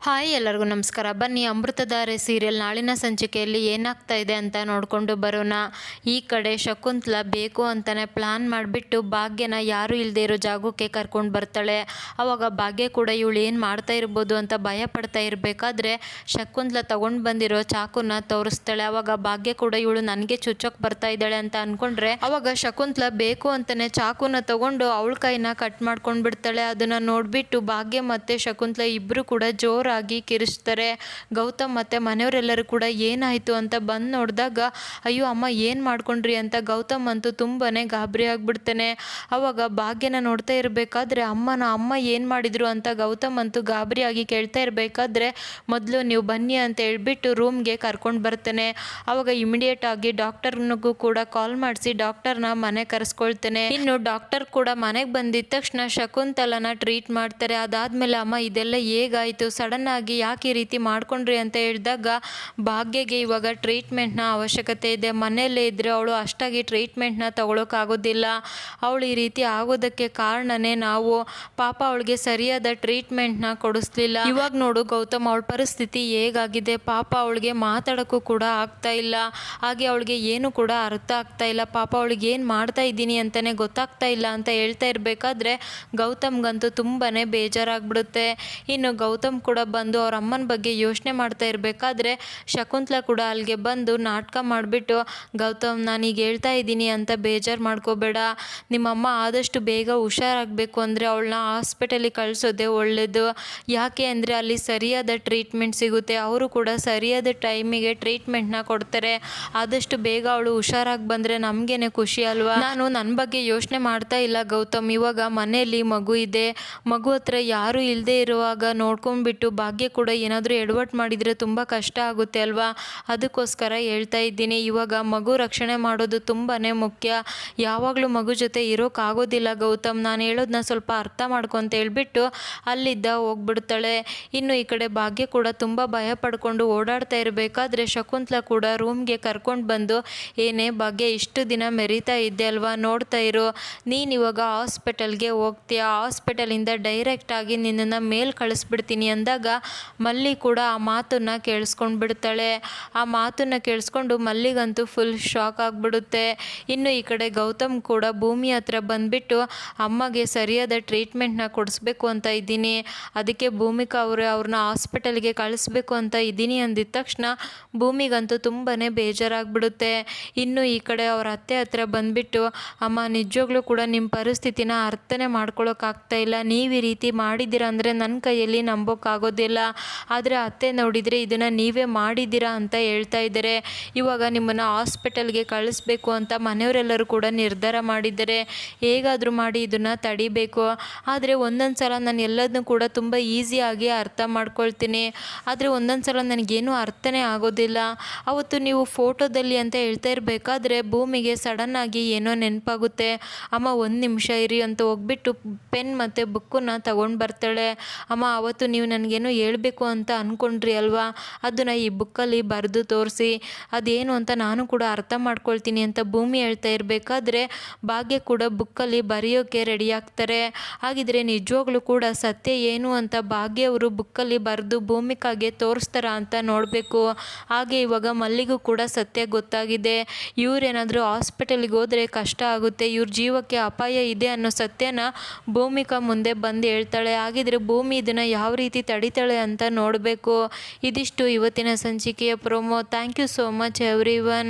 Hi, ಎಲ್ಲರಿಗೂ ನಮಸ್ಕಾರ. ಬನ್ನಿ, ಅಮೃತಧಾರೆ ಸೀರಿಯಲ್ ನಾಳಿನ ಸಂಚಿಕೆಯಲ್ಲಿ ಏನಾಗ್ತಾ ಇದೆ ಅಂತ ನೋಡಿಕೊಂಡು ಬರೋಣ. ಈ ಕಡೆ ಶಕುಂತಲ ಬೇಕು ಅಂತಾನೆ ಪ್ಲಾನ್ ಮಾಡಿಬಿಟ್ಟು ಭಾಗ್ಯನ ಯಾರು ಇಲ್ಲದೆ ಇರೋ ಜಾಗಕ್ಕೆ ಕರ್ಕೊಂಡು ಬರ್ತಾಳೆ. ಆವಾಗ ಭಾಗ್ಯ ಕೂಡ ಇವಳು ಏನು ಮಾಡ್ತಾ ಇರ್ಬೋದು ಅಂತ ಭಯ ಪಡ್ತಾ ಇರಬೇಕಾದ್ರೆ ಶಕುಂತಲ ತಗೊಂಡು ಬಂದಿರೋ ಚಾಕುನ ತೋರಿಸ್ತಾಳೆ. ಆವಾಗ ಭಾಗ್ಯ ಕೂಡ ಇವಳು ನನಗೆ ಚುಚ್ಚೋಕೆ ಬರ್ತಾ ಇದ್ದಾಳೆ ಅಂತ ಅಂದ್ಕೊಂಡ್ರೆ ಆವಾಗ ಶಕುಂತಲ ಬೇಕು ಅಂತಾನೆ ಚಾಕುನ ತಗೊಂಡು ಅವಳ ಕೈನ ಕಟ್ ಮಾಡ್ಕೊಂಡು ಬಿಡ್ತಾಳೆ ಅದನ್ನು ನೋಡಿಬಿಟ್ಟು ಭಾಗ್ಯ ಮತ್ತು ಶಕುಂತಲ ಇಬ್ಬರು ಕೂಡ ಜೋರಾಗಿ ಕಿರಿಸ್ತಾರೆ. ಗೌತಮ್ ಮತ್ತೆ ಮನೆಯವರೆಲ್ಲರೂ ಕೂಡ ಏನಾಯ್ತು ಅಂತ ಬಂದು ನೋಡಿದಾಗ, ಅಯ್ಯೋ ಅಮ್ಮ, ಏನು ಮಾಡ್ಕೊಂಡ್ರಿ? ಅಂತ ಗೌತಮ್ ಅಂತೂ ತುಂಬಾನೇ ಗಾಬರಿ ಆಗಿಬಿಡ್ತಾನೆ. ಅವಾಗ ಭಾಗ್ಯನ ನೋಡ್ತಾ ಇರಬೇಕಾದ್ರೆ, ಅಮ್ಮನ ಅಮ್ಮ ಏನು ಮಾಡಿದ್ರು? ಅಂತ ಗೌತಮ್ ಅಂತೂ ಗಾಬರಿಯಾಗಿ ಕೇಳ್ತಾ ಇರಬೇಕಾದ್ರೆ, ಮೊದಲು ನೀವು ಬನ್ನಿ ಅಂತ ಹೇಳ್ಬಿಟ್ಟು ರೂಮ್ಗೆ ಕರ್ಕೊಂಡು ಬರ್ತಾನೆ. ಅವಾಗ ಇಮಿಡಿಯೇಟ್ ಆಗಿ ಡಾಕ್ಟರ್ನಿಗೂ ಕೂಡ ಕಾಲ್ ಮಾಡಿಸಿ ಡಾಕ್ಟರ್ನ ಮನೆ ಕರೆಸ್ಕೊಳ್ತಾನೆ. ಇನ್ನು ಡಾಕ್ಟರ್ ಕೂಡ ಮನೆಗೆ ಬಂದಿದ್ದ ತಕ್ಷಣ ಶಕುಂತಲನ ಟ್ರೀಟ್ ಮಾಡ್ತಾರೆ. ಅದಾದ್ಮೇಲೆ, ಅಮ್ಮ, ಇದೆಲ್ಲ ಹೇಗಾಯಿತು? ಸಡನ್ ಆಗಿ ಯಾಕೆ ಈ ರೀತಿ ಮಾಡ್ಕೊಂಡ್ರಿ ಅಂತ ಹೇಳಿದಾಗ, ಭಾಗ್ಯಗೆ ಇವಾಗ ಟ್ರೀಟ್ಮೆಂಟ್ನ ಅವಶ್ಯಕತೆ ಇದೆ. ಮನೆಯಲ್ಲೇ ಇದ್ದರೆ ಅವಳು ಅಷ್ಟಾಗಿ ಟ್ರೀಟ್ಮೆಂಟ್ನ ತೊಗೊಳೋಕ್ಕಾಗೋದಿಲ್ಲ. ಅವಳು ಈ ರೀತಿ ಆಗೋದಕ್ಕೆ ಕಾರಣನೇ ನಾವು. ಪಾಪ ಅವಳಿಗೆ ಸರಿಯಾದ ಟ್ರೀಟ್ಮೆಂಟ್ನ ಕೊಡಿಸ್ಲಿಲ್ಲ. ಇವಾಗ ನೋಡು ಗೌತಮ್, ಅವಳ ಪರಿಸ್ಥಿತಿ ಹೇಗಾಗಿದೆ? ಪಾಪ ಅವಳಿಗೆ ಮಾತಾಡೋಕ್ಕೂ ಕೂಡ ಆಗ್ತಾ ಇಲ್ಲ. ಹಾಗೆ ಅವಳಿಗೆ ಏನು ಕೂಡ ಅರ್ಥ ಆಗ್ತಾ ಇಲ್ಲ. ಪಾಪ ಅವಳಿಗೆ ಏನು ಮಾಡ್ತಾ ಇದ್ದೀನಿ ಅಂತಲೇ ಗೊತ್ತಾಗ್ತಾ ಇಲ್ಲ ಅಂತ ಹೇಳ್ತಾ ಇರಬೇಕಾದ್ರೆ, ಗೌತಮ್ಗಂತೂ ತುಂಬಾ ಬೇಜಾರಾಗ್ಬಿಡುತ್ತೆ. ಇನ್ನು ಗೌತಮ್ ಕೂಡ ಬಂದು ಅವ್ರ ಅಮ್ಮನ ಬಗ್ಗೆ ಯೋಚನೆ ಮಾಡ್ತಾ ಇರಬೇಕಾದ್ರೆ ಶಕುಂತಲಾ ಕೂಡ ಅಲ್ಲಿಗೆ ಬಂದು ನಾಟಕ ಮಾಡಿಬಿಟ್ಟು, ಗೌತಮ್ ನಾನೀಗ ಹೇಳ್ತಾ ಇದ್ದೀನಿ ಅಂತ ಬೇಜಾರು ಮಾಡ್ಕೋಬೇಡ. ನಿಮ್ಮಮ್ಮ ಆದಷ್ಟು ಬೇಗ ಹುಷಾರಾಗಬೇಕು ಅಂದರೆ ಅವಳನ್ನ ಹಾಸ್ಪಿಟಲಿಗೆ ಕಳಿಸೋದೆ ಒಳ್ಳೆಯದು ಯಾಕೆ ಅಂದರೆ ಅಲ್ಲಿ ಸರಿಯಾದ ಟ್ರೀಟ್ಮೆಂಟ್ ಸಿಗುತ್ತೆ. ಅವರು ಕೂಡ ಸರಿಯಾದ ಟೈಮಿಗೆ ಟ್ರೀಟ್ಮೆಂಟ್ನ ಕೊಡ್ತಾರೆ. ಆದಷ್ಟು ಬೇಗ ಅವಳು ಹುಷಾರಾಗಿ ಬಂದರೆ ನಮಗೇನೆ ಖುಷಿ ಅಲ್ವಾ? ನಾನು ನನ್ನ ಬಗ್ಗೆ ಯೋಚನೆ ಮಾಡ್ತಾ ಇಲ್ಲ ಗೌತಮ್. ಇವಾಗ ಮನೆಯಲ್ಲಿ ಮಗು ಇದೆ. ಮಗು ಹತ್ರ ಯಾರೂ ಇಲ್ಲದೆ ಇರುವಾಗ ನೋಡ್ಕೊಂಡ್ಬಿಟ್ಟು ಭಾಗ್ಯ ಕೂಡ ಏನಾದರೂ ಎಡವಟ್ಟು ಮಾಡಿದರೆ ತುಂಬ ಕಷ್ಟ ಆಗುತ್ತೆ ಅಲ್ವಾ? ಅದಕ್ಕೋಸ್ಕರ ಹೇಳ್ತಾ ಇದ್ದೀನಿ, ಇವಾಗ ಮಗು ರಕ್ಷಣೆ ಮಾಡೋದು ತುಂಬಾ ಮುಖ್ಯ. ಯಾವಾಗಲೂ ಮಗು ಜೊತೆ ಇರೋಕ್ಕಾಗೋದಿಲ್ಲ ಗೌತಮ್. ನಾನು ಹೇಳೋದನ್ನ ಸ್ವಲ್ಪ ಅರ್ಥ ಮಾಡ್ಕೊಂತ ಹೇಳ್ಬಿಟ್ಟು ಅಲ್ಲಿದ್ದ ಹೋಗ್ಬಿಡ್ತಾಳೆ. ಇನ್ನು ಈ ಕಡೆ ಭಾಗ್ಯ ಕೂಡ ತುಂಬ ಭಯ ಪಡ್ಕೊಂಡು ಓಡಾಡ್ತಾ ಇರಬೇಕಾದ್ರೆ ಶಕುಂತಲ ಕೂಡ ರೂಮ್ಗೆ ಕರ್ಕೊಂಡು ಬಂದು, ಏನೇ ಭಾಗ್ಯ, ಇಷ್ಟು ದಿನ ಮೆರಿತಾ ಇದ್ದೆ ಅಲ್ವಾ? ನೋಡ್ತಾ ಇರು. ನೀನು ಇವಾಗ ಹಾಸ್ಪಿಟಲ್ಗೆ ಹೋಗ್ತೀಯ. ಹಾಸ್ಪಿಟಲಿಂದ ಡೈರೆಕ್ಟಾಗಿ ನಿನ್ನನ್ನು ಮೇಲ್ ಕಳಿಸ್ಬಿಡ್ತೀನಿ ಅಂದಾಗ ಮಲ್ಲಿ ಕೂಡ ಆ ಮಾತನ್ನು ಕೇಳಿಸ್ಕೊಂಡು ಬಿಡ್ತಾಳೆ ಆ ಮಾತನ್ನು ಕೇಳಿಸ್ಕೊಂಡು ಮಲ್ಲಿಗಂತೂ ಫುಲ್ ಶಾಕ್ ಆಗಿಬಿಡುತ್ತೆ. ಇನ್ನು ಈ ಕಡೆ ಗೌತಮ್ ಕೂಡ ಭೂಮಿ ಹತ್ರ ಬಂದುಬಿಟ್ಟು, ಅಮ್ಮಗೆ ಸರಿಯಾದ ಟ್ರೀಟ್ಮೆಂಟ್ನ ಕೊಡಿಸ್ಬೇಕು ಅಂತ ಇದ್ದೀನಿ. ಅದಕ್ಕೆ ಭೂಮಿಕಾ ಅವರು ಅವ್ರನ್ನ ಹಾಸ್ಪಿಟಲ್ಗೆ ಕಳಿಸ್ಬೇಕು ಅಂತ ಇದ್ದೀನಿ ಅಂದಿದ ತಕ್ಷಣ ಭೂಮಿಗಂತೂ ತುಂಬಾ ಬೇಜಾರಾಗ್ಬಿಡುತ್ತೆ. ಇನ್ನು ಈ ಕಡೆ ಅವ್ರ ಅತ್ತೆ ಹತ್ರ ಬಂದುಬಿಟ್ಟು, ಅಮ್ಮ ನಿಜವಾಗ್ಲೂ ಕೂಡ ನಿಮ್ಮ ಪರಿಸ್ಥಿತಿನ ಅರ್ಥನೆ ಮಾಡ್ಕೊಳ್ಳೋಕ್ಕಾಗ್ತಾ ಇಲ್ಲ. ನೀವು ಈ ರೀತಿ ಮಾಡಿದ್ದೀರ ಅಂದರೆ ನನ್ನ ಕೈಯಲ್ಲಿ ನಂಬೋಕ್ಕಾಗೋದಿಲ್ಲ ಆದರೆ ಅತ್ತೆ ನೋಡಿದರೆ ಇದನ್ನು ನೀವೇ ಮಾಡಿದ್ದೀರಾ ಅಂತ ಹೇಳ್ತಾ ಇದ್ದಾರೆ. ಇವಾಗ ನಿಮ್ಮನ್ನು ಹಾಸ್ಪಿಟಲ್ಗೆ ಕಳಿಸ್ಬೇಕು ಅಂತ ಮನೆಯವರೆಲ್ಲರೂ ಕೂಡ ನಿರ್ಧಾರ ಮಾಡಿದ್ದಾರೆ. ಹೇಗಾದರೂ ಮಾಡಿ ಇದನ್ನು ತಡಿಬೇಕು. ಆದರೆ ಒಂದೊಂದು ಸಲ ನಾನು ಎಲ್ಲದನ್ನೂ ಕೂಡ ತುಂಬ ಈಸಿಯಾಗಿ ಅರ್ಥ ಮಾಡ್ಕೊಳ್ತೀನಿ. ಆದರೆ ಒಂದೊಂದು ಸಲ ನನಗೇನು ಅರ್ಥನೇ ಆಗೋದಿಲ್ಲ. ಅವತ್ತು ನೀವು ಫೋಟೋದಲ್ಲಿ ಅಂತ ಹೇಳ್ತಾ ಇರಬೇಕಾದ್ರೆ ಭೂಮಿಗೆ ಸಡನ್ನಾಗಿ ಏನೋ ನೆನಪಾಗುತ್ತೆ. ಅಮ್ಮ ಒಂದು ನಿಮಿಷ ಇರಿ ಅಂತ ಹೋಗ್ಬಿಟ್ಟು ಪೆನ್ ಮತ್ತು ಬುಕ್ಕನ್ನು ತಗೊಂಡು ಬರ್ತಾಳೆ. ಅಮ್ಮ, ಅವತ್ತು ನೀವು ನನಗೇನೋ ಹೇಳ್ಬೇಕು ಅಂತ ಅಂದ್ಕೊಂಡ್ರಿ ಅಲ್ವಾ? ಅದನ್ನು ಈ ಬುಕ್ಕಲ್ಲಿ ಬರೆದು ತೋರಿಸಿ. ಅದೇನು ಅಂತ ನಾನು ಕೂಡ ಅರ್ಥ ಮಾಡ್ಕೊಳ್ತೀನಿ ಅಂತ ಭೂಮಿ ಹೇಳ್ತಾ ಇರಬೇಕಾದ್ರೆ ಭಾಗ್ಯ ಕೂಡ ಬುಕ್ಕಲ್ಲಿ ಬರೆಯೋಕ್ಕೆ ರೆಡಿ ಆಗ್ತಾರೆ. ಹಾಗಿದ್ರೆ ನಿಜವಾಗ್ಲೂ ಕೂಡ ಸತ್ಯ ಏನು ಅಂತ ಭಾಗ್ಯ ಅವರು ಬುಕ್ಕಲ್ಲಿ ಬರೆದು ಭೂಮಿಕಾಗೆ ತೋರಿಸ್ತಾರ ಅಂತ ನೋಡಬೇಕು. ಹಾಗೆ ಇವಾಗ ಮಲ್ಲಿಗೂ ಕೂಡ ಸತ್ಯ ಗೊತ್ತಾಗಿದೆ. ಇವರೇನಾದರೂ ಹಾಸ್ಪಿಟಲ್ಗೆ ಹೋದರೆ ಕಷ್ಟ ಆಗುತ್ತೆ. ಇವ್ರ ಜೀವಕ್ಕೆ ಅಪಾಯ ಇದೆ ಅನ್ನೋ ಸತ್ಯನ ಭೂಮಿಕಾ ಮುಂದೆ ಬಂದು ಹೇಳ್ತಾಳೆ. ಹಾಗಿದ್ರೆ ಭೂಮಿ ಇದನ್ನು ಯಾವ ರೀತಿ ತಡಿತಾಳೆ ಅಂತ ನೋಡಬೇಕು. ಇದಿಷ್ಟು ಇವತ್ತಿನ ಸಂಚಿಕೆಯ promo thank you so much everyone